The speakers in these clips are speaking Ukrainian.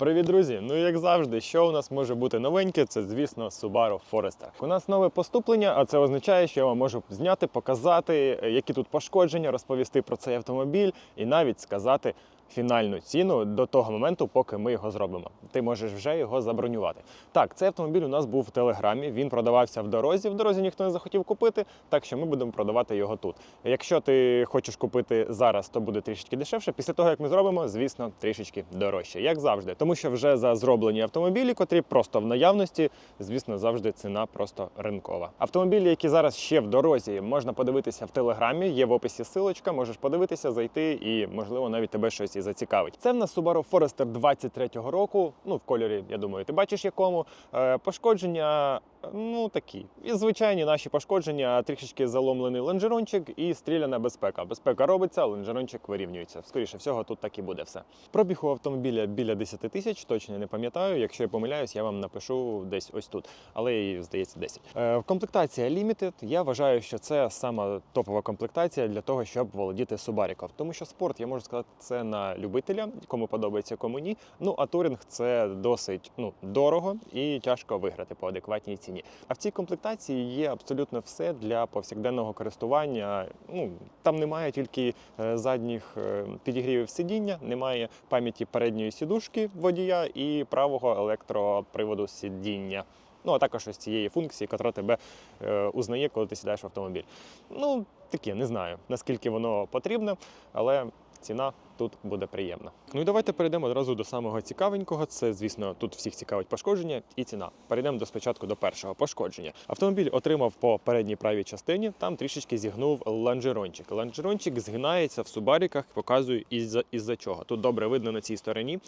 Привіт, друзі! Ну як завжди, що у нас може бути новеньке, це звісно Subaru Forester. У нас нове поступлення, а це означає, що я вам можу зняти, показати, які тут пошкодження, розповісти про цей автомобіль і навіть сказати фінальну ціну до того моменту, поки ми його зробимо. Ти можеш вже його забронювати. Так, цей автомобіль у нас був в телеграмі. Він продавався в дорозі. В дорозі ніхто не захотів купити, так що ми будемо продавати його тут. Якщо ти хочеш купити зараз, то буде трішечки дешевше. Після того, як ми зробимо, звісно, трішечки дорожче, як завжди. Тому що вже за зроблені автомобілі, котрі просто в наявності, звісно, завжди ціна просто ринкова. Автомобілі, які зараз ще в дорозі, можна подивитися в телеграмі. Є в описі силочка, можеш подивитися, зайти і, можливо, навіть тебе щось і зацікавить. Це в нас Subaru Forester 23-го року. Ну, в кольорі, я думаю, ти бачиш якому. Е, пошкодження. Ну такі і звичайні наші пошкодження, трішечки заломлений лонжерончик і стріляна безпека. Безпека робиться, лонжерончик вирівнюється. Скоріше всього, тут так і буде все. Пробіг у автомобіля біля 10 тисяч, точно не пам'ятаю. Якщо я помиляюсь, я вам напишу десь ось тут, але здається 10. Е, комплектація Limited. Я вважаю, що це сама топова комплектація для того, щоб володіти Субаріком. Тому що спорт, я можу сказати, це на любителя, кому подобається, кому ні. Ну а туринг це досить ну дорого і тяжко виграти по адекватній ціні. А в цій комплектації є абсолютно все для повсякденного користування. Ну там немає тільки е, задніх е, підігрівів сидіння, немає пам'яті передньої сідушки водія і правого електроприводу сидіння. Ну, а також ось цієї функції, яка тебе е, узнає, коли ти сідаєш в автомобіль. Ну, таке, не знаю, наскільки воно потрібно, але ціна тут буде приємно. Ну і давайте перейдемо одразу до самого цікавенького. Це, звісно, тут всіх цікавить пошкодження і ціна. Перейдемо до спочатку до першого пошкодження. Автомобіль отримав по передній правій частині, там трішечки зігнув ланжерончик. Ланжерончик згинається в субаріках, показую із-за із-за чого. Тут добре видно на цій стороні,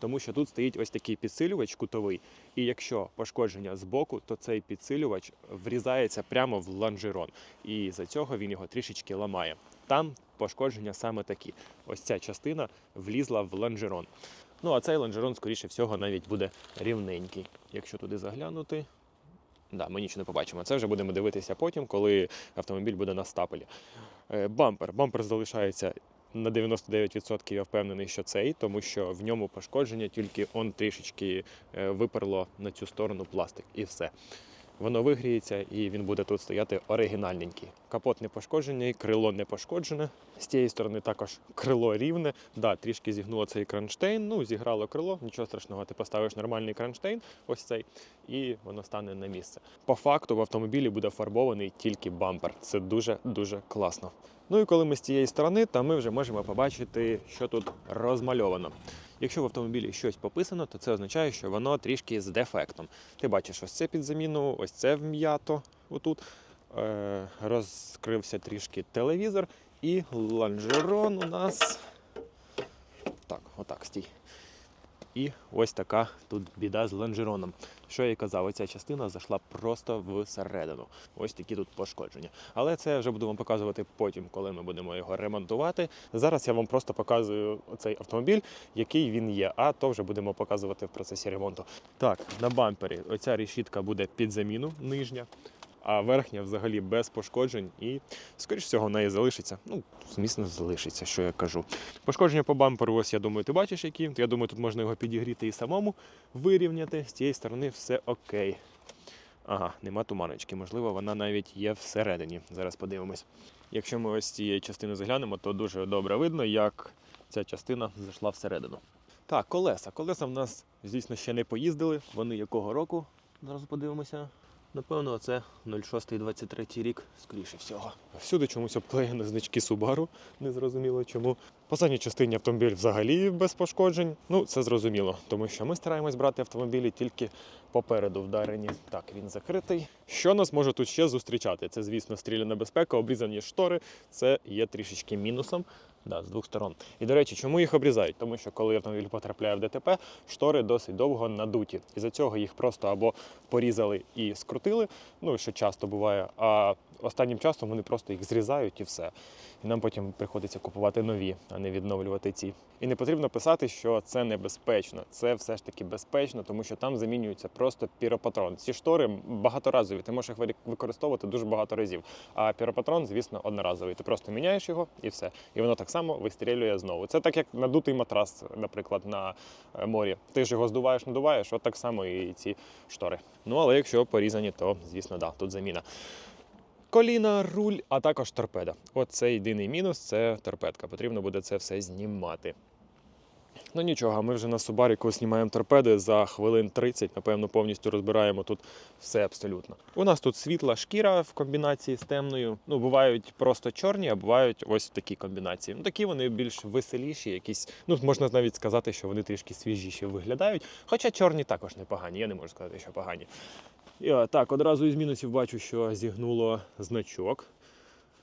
тому що тут стоїть ось такий підсилювач кутовий. І якщо пошкодження збоку, то цей підсилювач врізається прямо в лонжерон. І за цього він його трішечки ламає. Там пошкодження саме такі. Ось ця частина влізла в лонжерон. Ну а цей лонжерон, скоріше всього, навіть буде рівненький. Якщо туди заглянути. Да, ми нічого не побачимо. Це вже будемо дивитися потім, коли автомобіль буде на стапелі. Е, Бампер. Бампер залишається на 99% я впевнений, що цей, тому що в ньому пошкодження, тільки он трішечки е, виперло на цю сторону пластик і все. Воно вигріється і він буде тут стояти оригінальненький. Капот не пошкоджений, крило не пошкоджене. З тієї сторони також крило рівне. Да, трішки зігнуло цей кронштейн. Ну, зіграло крило, нічого страшного. Ти поставиш нормальний кронштейн, ось цей, і воно стане на місце. По факту в автомобілі буде фарбований тільки бампер. Це дуже дуже класно. Ну і коли ми з цієї сторони, то ми вже можемо побачити, що тут розмальовано. Якщо в автомобілі щось пописано, то це означає, що воно трішки з дефектом. Ти бачиш, ось це під заміну, ось це вм'ято. Отут е, розкрився трішки телевізор, і лонжерон у нас. Так, отак стій. І ось така тут біда з лонжероном. Що я і казав, оця частина зайшла просто всередину. Ось такі тут пошкодження. Але це вже буду вам показувати потім, коли ми будемо його ремонтувати. Зараз я вам просто показую цей автомобіль, який він є. А то вже будемо показувати в процесі ремонту. Так, на бампері оця решітка буде під заміну нижня. А верхня взагалі без пошкоджень і, скоріш всього, в неї залишиться. Ну, звісно, залишиться, що я кажу. Пошкодження по бамперу, ось я думаю, ти бачиш, які. Я думаю, тут можна його підігріти і самому вирівняти. З цієї сторони все окей. Ага, нема туманочки. Можливо, вона навіть є всередині. Зараз подивимось. Якщо ми ось цієї частини заглянемо, то дуже добре видно, як ця частина зайшла всередину. Так, колеса. Колеса в нас, звісно, ще не поїздили. Вони якого року? Зараз подивимося. Напевно, це 06-23 рік, скоріше всього. Всюди чомусь обклеєні значки Subaru, незрозуміло чому. По задній частині автомобіль взагалі без пошкоджень. Ну, це зрозуміло, тому що ми стараємось брати автомобілі тільки попереду вдарені. Так, він закритий. Що нас може тут ще зустрічати? Це, звісно, стріляна безпека, обрізані штори. Це є трішечки мінусом. Да, з двох сторон. І до речі, чому їх обрізають? Тому що коли автомобіль потрапляє в ДТП, штори досить довго надуті. І за цього їх просто або порізали і скрутили, ну що часто буває. А останнім часом вони просто їх зрізають і все. І нам потім приходиться купувати нові, а не відновлювати ці. І не потрібно писати, що це небезпечно. Це все ж таки безпечно, тому що там замінюється просто піропатрон. Ці штори багаторазові, ти можеш їх використовувати дуже багато разів. А піропатрон, звісно, одноразовий. Ти просто міняєш його і все. І воно так так само вистрілює знову. Це так як надутий матрас, наприклад, на е, морі. Ти ж його здуваєш, надуваєш, от так само і ці штори. Ну але якщо порізані, то звісно, да, тут заміна. Коліна, руль, а також торпеда. От це єдиний мінус це торпедка. Потрібно буде це все знімати. Ну нічого, ми вже на Субаріку знімаємо торпеди за хвилин 30, напевно, повністю розбираємо тут все абсолютно. У нас тут світла шкіра в комбінації з темною. Ну, бувають просто чорні, а бувають ось такі комбінації. Ну, такі вони більш веселіші, якісь, ну можна навіть сказати, що вони трішки свіжіші виглядають. Хоча чорні також непогані, я не можу сказати, що погані. І, так, одразу із мінусів бачу, що зігнуло значок.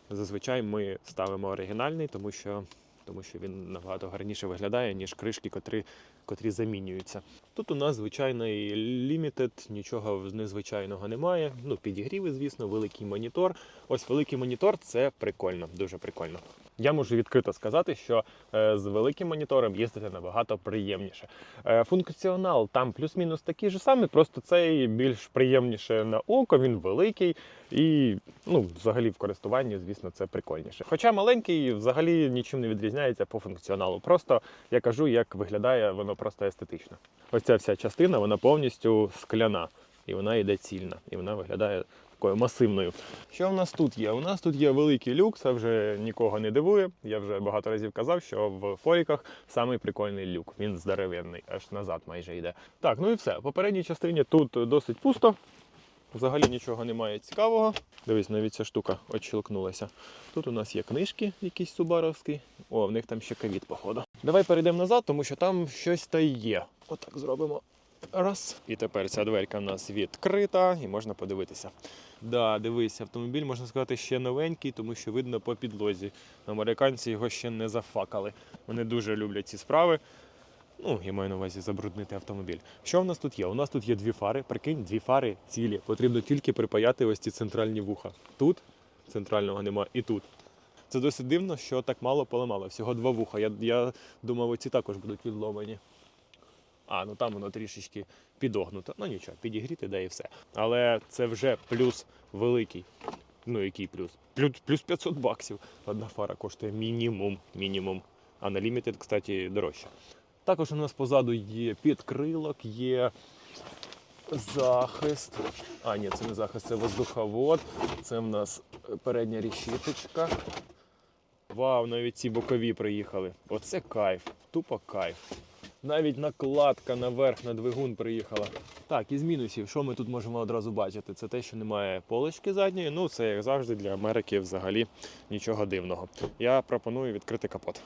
Зазвичай ми ставимо оригінальний, тому що, тому що він набагато гарніше виглядає, ніж кришки, котрі, котрі замінюються. Тут у нас звичайний лімітед, нічого незвичайного немає. Ну, підігріви, звісно, великий монітор. Ось великий монітор це прикольно, дуже прикольно. Я можу відкрито сказати, що е, з великим монітором їздити набагато приємніше. Е, функціонал там плюс-мінус такий же самий, просто цей більш приємніше на око, він великий і ну, взагалі в користуванні, звісно, це прикольніше. Хоча маленький взагалі нічим не відрізняється по функціоналу. Просто я кажу, як виглядає воно просто естетично. Ось ця вся частина, вона повністю скляна, і вона йде цільна, і вона виглядає такою масивною. Що в нас тут є? У нас тут є великий люк, це вже нікого не дивує. Я вже багато разів казав, що в форіках самий прикольний люк. Він здоровенний, аж назад майже йде. Так, ну і все. В попередній частині тут досить пусто. Взагалі нічого немає цікавого. Дивись, навіть ця штука очілкнулася. Тут у нас є книжки, якісь субаровські. О, в них там ще ковід, походу. Давай перейдемо назад, тому що там щось та є. Отак зробимо. Раз. І тепер ця дверка у нас відкрита і можна подивитися. Да, дивись, автомобіль можна сказати ще новенький, тому що видно по підлозі. Американці його ще не зафакали. Вони дуже люблять ці справи. Ну, я маю на увазі забруднити автомобіль. Що в нас тут є? У нас тут є дві фари. Прикинь, дві фари цілі. Потрібно тільки припаяти ось ці центральні вуха. Тут центрального нема і тут. Це досить дивно, що так мало поламало. Всього два вуха. Я, я думав, оці також будуть відломані. А, ну там воно трішечки підогнуто. Ну нічого, підігріти, да і все. Але це вже плюс великий. Ну, який плюс? Плюс, плюс 500 баксів. Одна фара коштує мінімум. мінімум. А на Limited, кстати, дорожче. Також у нас позаду є підкрилок, є захист. А, ні, це не захист, це воздуховод. Це в нас передня рішіточка. Вау, навіть ці бокові приїхали. Оце кайф, тупо кайф. Навіть накладка наверх на двигун приїхала. Так, із мінусів, що ми тут можемо одразу бачити? Це те, що немає полочки задньої. Ну, це як завжди для Америки взагалі нічого дивного. Я пропоную відкрити капот.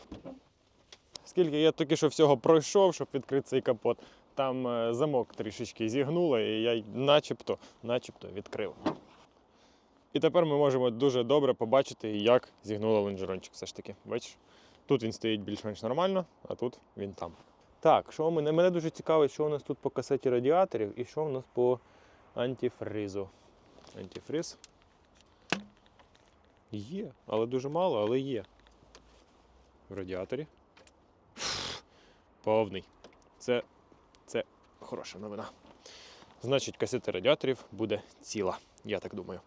Скільки я тільки що всього пройшов, щоб відкрити цей капот, там е, замок трішечки зігнуло, і я начебто, начебто відкрив. І тепер ми можемо дуже добре побачити, як зігнуло лонжерончик все ж таки. Бачиш? Тут він стоїть більш-менш нормально, а тут він там. Так, що мене, мене дуже цікавить, що у нас тут по касеті радіаторів і що у нас по антифризу. Антифриз. Є, але дуже мало, але є. В радіаторі. Повний. Це, це хороша новина. Значить, касета радіаторів буде ціла, я так думаю.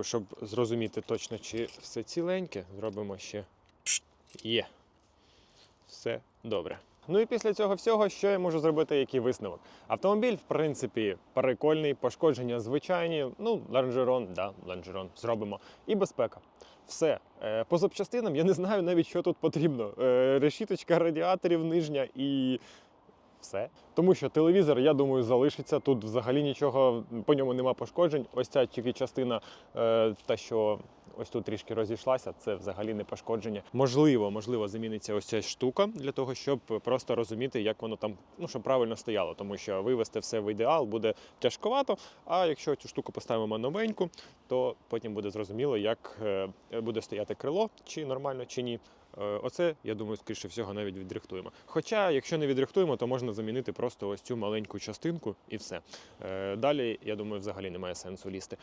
Щоб зрозуміти точно, чи все ціленьке, зробимо ще є. Все добре. Ну і після цього всього, що я можу зробити, який висновок? Автомобіль, в принципі, прикольний, пошкодження звичайні. Ну, лонжерон, да, лонжерон зробимо. І безпека. Все. Е, По запчастинам я не знаю навіть, що тут потрібно. Е, Решіточка радіаторів нижня і все. Тому що телевізор, я думаю, залишиться. Тут взагалі нічого, по ньому нема пошкоджень. Ось ця тільки частина, е, та що ось тут трішки розійшлася, це взагалі не пошкодження. Можливо, можливо, заміниться ось ця штука для того, щоб просто розуміти, як воно там, ну щоб правильно стояло, тому що вивести все в ідеал буде тяжковато. А якщо цю штуку поставимо новеньку, то потім буде зрозуміло, як е, буде стояти крило, чи нормально, чи ні. Е, Оце, я думаю, скоріше всього, навіть відрихтуємо. Хоча, якщо не відрихтуємо, то можна замінити просто ось цю маленьку частинку і все. Е, Далі, я думаю, взагалі немає сенсу лізти.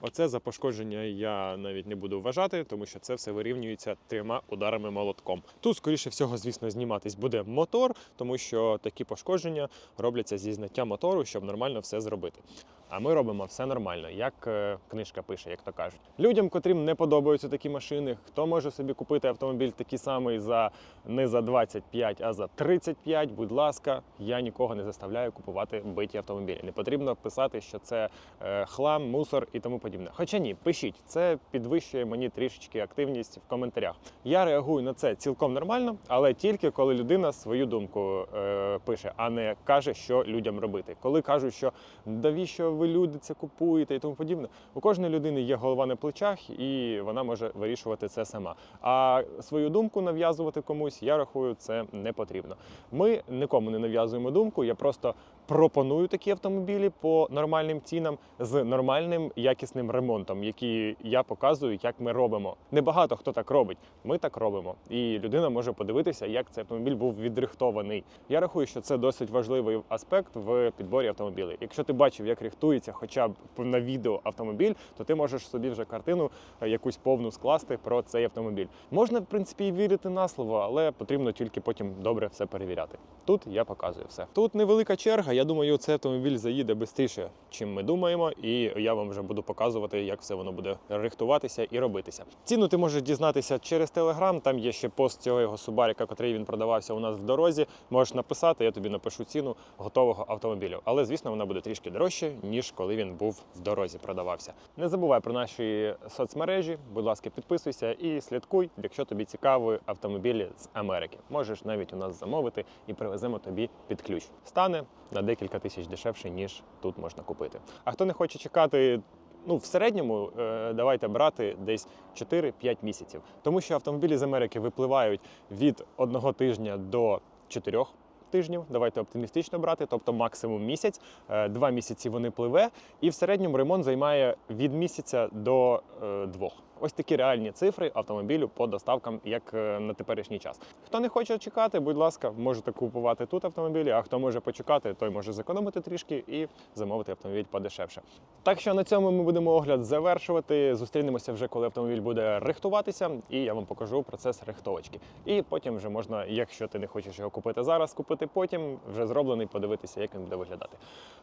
Оце за пошкодження я навіть не буду вважати, тому що це все вирівнюється трьома ударами молотком. Тут, скоріше всього, звісно, зніматись буде мотор, тому що такі пошкодження робляться зі зняття мотору, щоб нормально все зробити. А ми робимо все нормально, як е, книжка пише, як то кажуть. Людям, котрим не подобаються такі машини, хто може собі купити автомобіль такий самий за не за 25, а за 35, будь ласка, я нікого не заставляю купувати биті автомобілі. Не потрібно писати, що це е, хлам, мусор і тому подібне. Хоча ні, пишіть, це підвищує мені трішечки активність в коментарях. Я реагую на це цілком нормально, але тільки коли людина свою думку е, пише, а не каже, що людям робити. Коли кажуть, що навіщо ви люди це купуєте і тому подібне. У кожної людини є голова на плечах, і вона може вирішувати це сама. А свою думку нав'язувати комусь, я рахую, це не потрібно. Ми нікому не нав'язуємо думку. Я просто пропоную такі автомобілі по нормальним цінам з нормальним якісним ремонтом, який я показую, як ми робимо. Небагато хто так робить. Ми так робимо, і людина може подивитися, як цей автомобіль був відрихтований. Я рахую, що це досить важливий аспект в підборі автомобілів. Якщо ти бачив, як рихтується хоча б на відео автомобіль, то ти можеш собі вже картину е, якусь повну скласти про цей автомобіль. Можна, в принципі, і вірити на слово, але потрібно тільки потім добре все перевіряти. Тут я показую все. Тут невелика черга. Я думаю, цей автомобіль заїде швидше, чим ми думаємо, і я вам вже буду показувати, як все воно буде рихтуватися і робитися. Ціну ти можеш дізнатися через телеграм. Там є ще пост цього його субаріка, котрий він продавався у нас в дорозі. Можеш написати, я тобі напишу ціну готового автомобілю. Але звісно, вона буде трішки дорожче, ніж коли він був в дорозі, продавався. Не забувай про наші соцмережі. Будь ласка, підписуйся і слідкуй, якщо тобі цікаві автомобілі з Америки. Можеш навіть у нас замовити і привеземо тобі під ключ. Стане на декілька тисяч дешевше, ніж тут можна купити. А хто не хоче чекати. Ну, в середньому е, давайте брати десь 4-5 місяців, тому що автомобілі з Америки випливають від одного тижня до чотирьох тижнів. Давайте оптимістично брати, тобто максимум місяць. Е, Два місяці вони пливе, і в середньому ремонт займає від місяця до е, двох. Ось такі реальні цифри автомобілю по доставкам, як е, на теперішній час. Хто не хоче чекати, будь ласка, можете купувати тут автомобілі. А хто може почекати, той може зекономити трішки і замовити автомобіль подешевше. Так що на цьому ми будемо огляд завершувати. Зустрінемося вже, коли автомобіль буде рихтуватися, і я вам покажу процес рихтовочки. І потім вже можна, якщо ти не хочеш його купити зараз, купити потім, вже зроблений, подивитися, як він буде виглядати.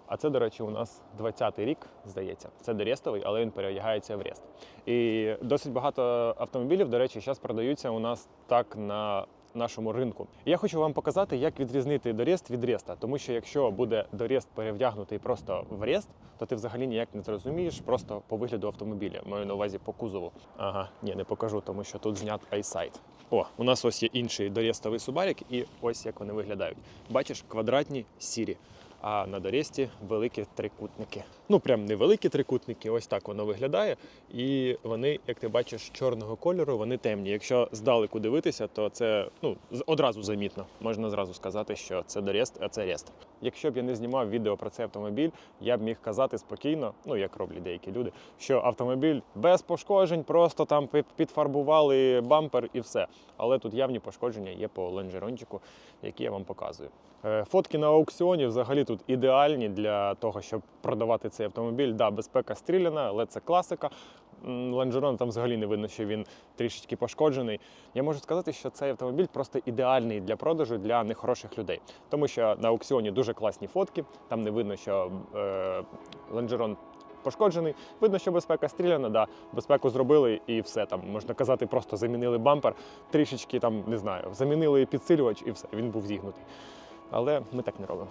А це, до речі, у нас 20-й рік, здається. Це дорестовий, але він переодягається в рест. І досить багато автомобілів, до речі, зараз продаються у нас так на нашому ринку. Я хочу вам показати, як відрізнити доріст від реста. Тому що якщо буде доріст перевдягнутий просто в рест, то ти взагалі ніяк не зрозумієш просто по вигляду автомобіля. Маю на увазі по кузову. Ага, ні, не покажу, тому що тут знят iSight. О, у нас ось є інший дорестовий субарік, і ось як вони виглядають. Бачиш, квадратні сірі. А на доресті великі трикутники. Ну прям невеликі трикутники, ось так воно виглядає. І вони, як ти бачиш, чорного кольору, вони темні. Якщо здалеку дивитися, то це ну одразу замітно. Можна зразу сказати, що це дорест, а це рест. Якщо б я не знімав відео про цей автомобіль, я б міг казати спокійно, ну як роблять деякі люди, що автомобіль без пошкоджень, просто там підфарбували бампер і все. Але тут явні пошкодження є по лонжерончику, які я вам показую. Е, Фотки на аукціоні взагалі тут ідеальні для того, щоб продавати цей автомобіль. Да, безпека стріляна, але це класика. М, Лонжерон там взагалі не видно, що він трішечки пошкоджений. Я можу сказати, що цей автомобіль просто ідеальний для продажу для нехороших людей. Тому що на аукціоні дуже класні фотки, там не видно, що е, лонжерон пошкоджений. Видно, що безпека стріляна, да, безпеку зробили і все там. Можна казати, просто замінили бампер, трішечки там не знаю, замінили підсилювач і все, він був зігнутий. Але ми так не робимо.